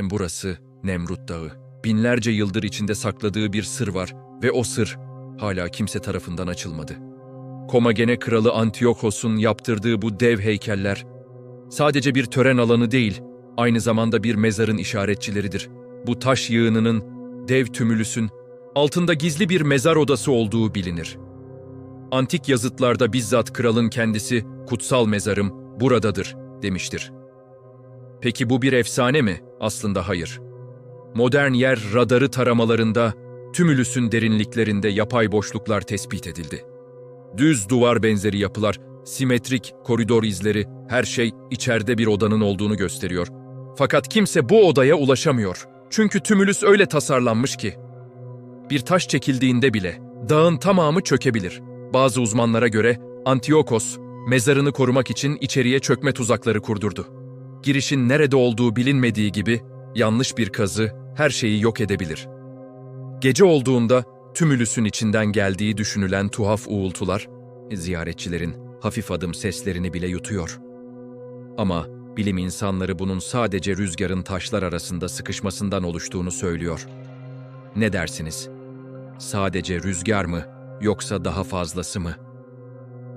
Burası Nemrut Dağı. Binlerce yıldır içinde sakladığı bir sır var ve o sır hala kimse tarafından açılmadı. Komagene kralı Antiochos'un yaptırdığı bu dev heykeller sadece bir tören alanı değil, aynı zamanda bir mezarın işaretçileridir. Bu taş yığınının, dev tümülüsün altında gizli bir mezar odası olduğu bilinir. Antik yazıtlarda bizzat kralın kendisi kutsal mezarım buradadır demiştir. Peki bu bir efsane mi? Aslında hayır. Modern yer radarı taramalarında tümülüsün derinliklerinde yapay boşluklar tespit edildi. Düz duvar benzeri yapılar, simetrik koridor izleri, her şey içeride bir odanın olduğunu gösteriyor. Fakat kimse bu odaya ulaşamıyor. Çünkü tümülüs öyle tasarlanmış ki. Bir taş çekildiğinde bile dağın tamamı çökebilir. Bazı uzmanlara göre Antiochos, mezarını korumak için içeriye çökme tuzakları kurdurdu. Girişin nerede olduğu bilinmediği gibi yanlış bir kazı her şeyi yok edebilir. Gece olduğunda tümülüsün içinden geldiği düşünülen tuhaf uğultular, ziyaretçilerin hafif adım seslerini bile yutuyor. Ama bilim insanları bunun sadece rüzgarın taşlar arasında sıkışmasından oluştuğunu söylüyor. Ne dersiniz? Sadece rüzgar mı yoksa daha fazlası mı?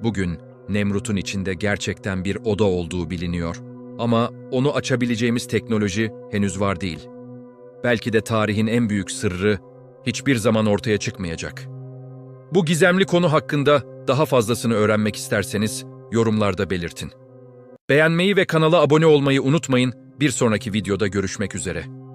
Bugün Nemrut'un içinde gerçekten bir oda olduğu biliniyor. Ama onu açabileceğimiz teknoloji henüz var değil. Belki de tarihin en büyük sırrı hiçbir zaman ortaya çıkmayacak. Bu gizemli konu hakkında daha fazlasını öğrenmek isterseniz yorumlarda belirtin. Beğenmeyi ve kanala abone olmayı unutmayın. Bir sonraki videoda görüşmek üzere.